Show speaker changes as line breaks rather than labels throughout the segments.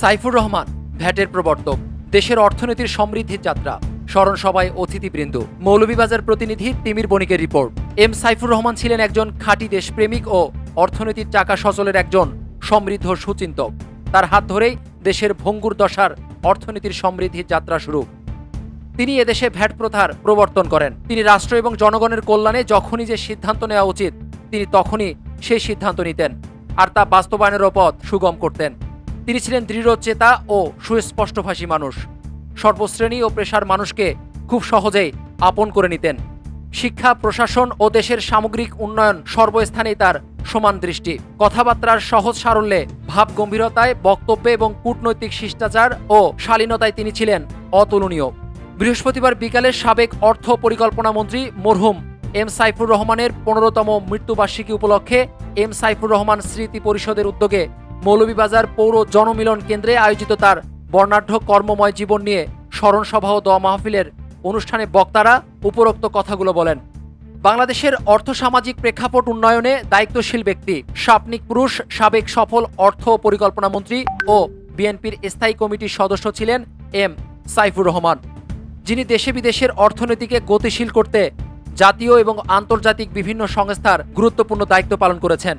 সাইফুর রহমান, ভ্যাটের প্রবর্তক, দেশের অর্থনীতির সমৃদ্ধির যাত্রা। স্মরণ সভায় অতিথিবৃন্দ, মৌলভীবাজার প্রতিনিধি তিমির বণিকের রিপোর্ট। এম সাইফুর রহমান ছিলেন একজন খাঁটি দেশপ্রেমিক ও অর্থনীতির চাকা সচলের একজন সমৃদ্ধ সুচিন্তক। তার হাত ধরেই দেশের ভঙ্গুর দশার অর্থনীতির সমৃদ্ধির যাত্রা শুরু। তিনি এদেশে ভ্যাট প্রথার প্রবর্তন করেন। তিনি রাষ্ট্র এবং জনগণের কল্যাণে যখনই যে সিদ্ধান্ত নেওয়া উচিত, তিনি তখনই সেই সিদ্ধান্ত নিতেন, আর তা বাস্তবায়নেরও পথ সুগম করতেন। তিনি ছিলেন দৃঢ়চেতা ও সুস্পষ্টভাষী মানুষ। সর্বশ্রেণী ও পেশার মানুষকে খুব সহজেই আপন করে নিতেন। শিক্ষা, প্রশাসন ও দেশের সামগ্রিক উন্নয়ন সর্বস্থানেই তার সমান দৃষ্টি। কথাবার্তার সহজ সারল্যে, ভাব গম্ভীরতায়, বক্তব্যে এবং কূটনৈতিক শিষ্টাচার ও শালীনতায় তিনি ছিলেন অতুলনীয়। বৃহস্পতিবার বিকালে সাবেক অর্থ পরিকল্পনা মন্ত্রী মরহুম এম সাইফুর রহমানের পনেরোতম মৃত্যুবার্ষিকী উপলক্ষে এম সাইফুর রহমান স্মৃতি পরিষদের উদ্যোগে মৌলভীবাজার পৌর জনমিলন কেন্দ্রে আয়োজিত তার বর্ণাঢ্য কর্মময় জীবন নিয়ে স্মরণসভা ও দোয়া মাহফিলের অনুষ্ঠানে বক্তারা উপরোক্ত কথাগুলো বলেন। বাংলাদেশের অর্থসামাজিক প্রেক্ষাপট উন্নয়নে দায়িত্বশীল ব্যক্তি স্বাপ্নিক পুরুষ, সাবেক সফল অর্থ পরিকল্পনা মন্ত্রী ও বিএনপির স্থায়ী কমিটির সদস্য ছিলেন এম সাইফুর রহমান। যিনি দেশে বিদেশের অর্থনীতিকে গতিশীল করতে জাতীয় এবং আন্তর্জাতিক বিভিন্ন সংস্থার গুরুত্বপূর্ণ দায়িত্ব পালন করেছেন।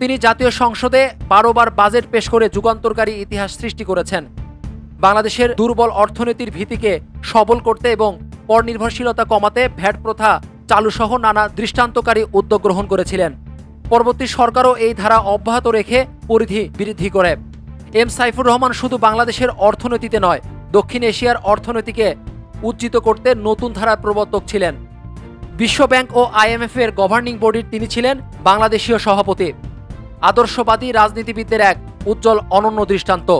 তিনি জাতীয় সংসদে বারোবার বাজেট পেশ করে যুগান্তরকারী ইতিহাস সৃষ্টি করেছেন। বাংলাদেশের দুর্বল অর্থনীতির ভীতিকে সবল করতে এবং পরনির্ভরশীলতা কমাতে ভ্যাট প্রথা চালুসহ নানা দৃষ্টান্তকারী উদ্যোগ গ্রহণ করেছিলেন। পরবর্তী সরকারও এই ধারা অব্যাহত রেখে পরিধি বৃদ্ধি করে। এম সাইফুর রহমান শুধু বাংলাদেশের অর্থনীতিতে নয়, দক্ষিণ এশিয়ার অর্থনীতিকে উজ্জীত করতে নতুন ধারার প্রবর্তক ছিলেন। বিশ্বব্যাংক ও আইএমএফ এর গভর্নিং বডির তিনি ছিলেন বাংলাদেশীয় সভাপতি। আদর্শবাদী রাজনীতিবিদদের এক উজ্জ্বল অনন্য দৃষ্টান্ত।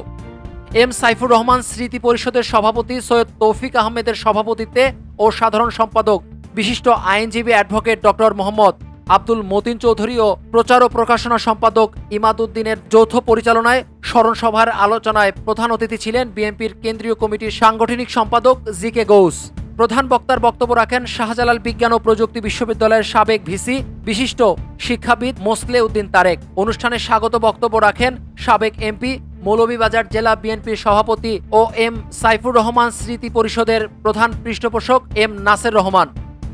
এম সাইফুর রহমান স্মৃতি পরিষদের সভাপতি, সৈয়দ তৌফিক আহমেদের সভাপতিত্বে ও সাধারণ সম্পাদক, বিশিষ্ট আইনজীবী অ্যাডভোকেট ডক্টর মোহাম্মদ আব্দুল মতিন চৌধুরী ও প্রচার ও প্রকাশনা সম্পাদক ইমাদুদ্দিনের যৌথ পরিচালনায় স্মরণসভার আলোচনায় প্রধান অতিথি ছিলেন বিএনপির কেন্দ্রীয় কমিটির সাংগঠনিক সম্পাদক জি কে গৌস। প্রধান বক্তার বক্তব্য রাখেন শাহজালাল বিজ্ঞান ও প্রযুক্তি বিশ্ববিদ্যালয়ের সাবেক ভিসি, বিশিষ্ট শিক্ষাবিদ মোসলে উদ্দিন তারেক। অনুষ্ঠানে স্বাগত বক্তব্য রাখেন সাবেক এমপি, মৌলভীবাজার জেলা বিএনপির সভাপতি ও এম সাইফুর রহমান স্মৃতি পরিষদের প্রধান পৃষ্ঠপোষক এম নাসের রহমান।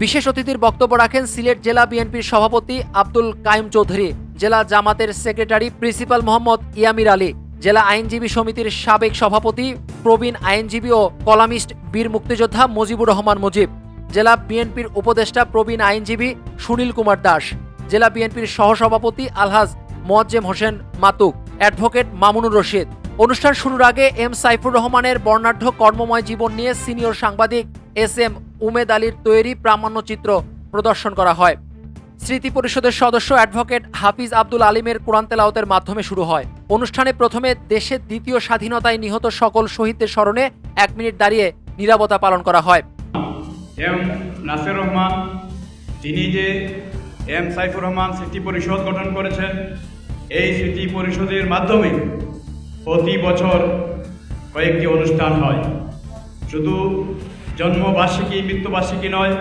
বিশেষ অতিথির বক্তব্য রাখেন সিলেট জেলা বিএনপির সভাপতি আব্দুল কাইম চৌধুরী, জেলা জামাতের সেক্রেটারি প্রিন্সিপাল মোহাম্মদ ইয়ামির আলী, জেলা আইনজীবী সমিতির সাবেক সভাপতি প্রবীণ আইনজীবী ও কলামিস্ট বীর মুক্তিযোদ্ধা মুজিবুর রহমান মুজিব, জেলা বিএনপির উপদেষ্টা প্রবীণ আইনজীবী সুনীল কুমার দাস, জেলা বিএনপির সহসভাপতি আলহাজ মোয়াজ্জেম হোসেন মাতুক, অ্যাডভোকেট মামুনুর রশিদ। অনুষ্ঠান শুরুর আগে এম সাইফুর রহমানের বর্ণাঢ্য কর্মময় জীবন নিয়ে সিনিয়র সাংবাদিক এস এম উমেদ আলীর তৈরি প্রামাণ্যচিত্র প্রদর্শন করা হয়। স্মৃতি পরিষদের সদস্য অ্যাডভোকেট হাফিজ আব্দুল আলিমের কোরআন তেলাওতের মাধ্যমে শুরু হয়। অনুষ্ঠানে প্রথমে দেশের দ্বিতীয় স্বাধীনতায় নিহত সকল শহীদদের স্মরণে এক মিনিট দাঁড়িয়ে নিরাপত্তা পালন করা হয়।
এম নাসির রহমান তিনি যে এম সাইফুর রহমান স্মৃতি পরিষদ গঠন করেছেন, এই স্মৃতি পরিষদের মাধ্যমে প্রতি বছর কয়েকটি অনুষ্ঠান হয়। শুধু জন্মবার্ষিকী, মৃত্যুবার্ষিকী নয়,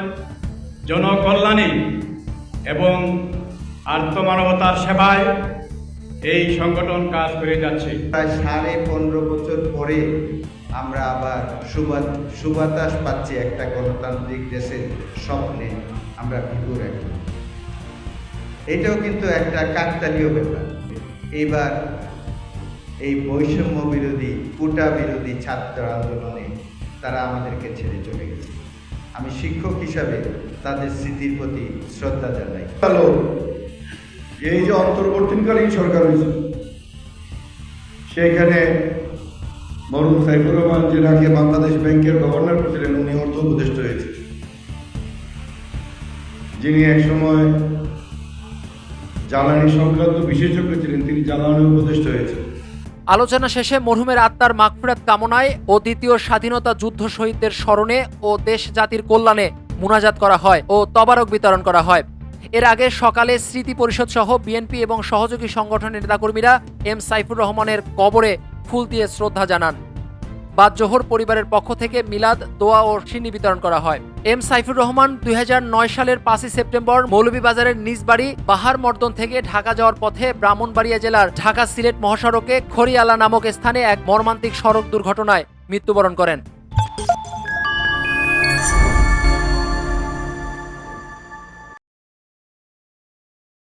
জনকল্যাণে এবং আত্মমানবতার সেবায় এই সংগঠন কাজ করে যাচ্ছে।
প্রায় সাড়ে পনেরো বছর পরে আমরা আবার সুবাত সুবাতাস পাচ্ছি একটা গণতান্ত্রিক দেশের স্বপ্নে আমরা ঘুরে রাখি এটাও কিন্তু একটা কাকতালীয় ব্যাপার। এইবার এই বৈষম্য বিরোধী, কোটা বিরোধী ছাত্র আন্দোলনে তারা আমাদেরকে ছেড়ে চলে গেছে। আমি শিক্ষক হিসাবে তাদের স্মৃতির প্রতি শ্রদ্ধা জানাই।
হলো এই যে অন্তর্বর্তীকালীন সরকার হয়েছে সেইখানে মরুম সাইফুর রহমান যে নাকি বাংলাদেশ ব্যাংকের গভর্নর ছিলেন উনি অর্থ উপদেষ্টা হয়েছে। যিনি একসময় জ্বালানি সংক্রান্ত বিশেষজ্ঞ ছিলেন, তিনি জ্বালানি উপদেষ্টা হয়েছে
আলোচনা শেষে মরহুমের আত্মার মাগফিরাত কামনায় ও দ্বিতীয় স্বাধীনতা যুদ্ধ শহীদদের স্মরণে ও দেশ জাতির কল্যাণে মুনাজাত করা হয় ও তবারক বিতরণ করা হয়। এর আগে সকালে স্মৃতি পরিষদ সহ বিএনপি এবং সহযোগী সংগঠনের নেতাকর্মীরা এম সাইফুর রহমানের কবরে ফুল দিয়ে শ্রদ্ধা জানান। বাদ জোহর পরিবারের পক্ষ থেকে মিলাদ, দোয়া ও সিন্নি বিতরণ করা হয়। এম সাইফুর রহমান দুই হাজার নয় সালের পাঁচই সেপ্টেম্বর মৌলভীবাজারের নিজ বাড়ি বাহার মর্দন থেকে ঢাকা যাওয়ার পথে ব্রাহ্মণবাড়িয়া জেলার ঢাকা সিলেট মহাসড়কে খড়িয়ালা নামক স্থানে এক মর্মান্তিক সড়ক দুর্ঘটনায় মৃত্যুবরণ করেন।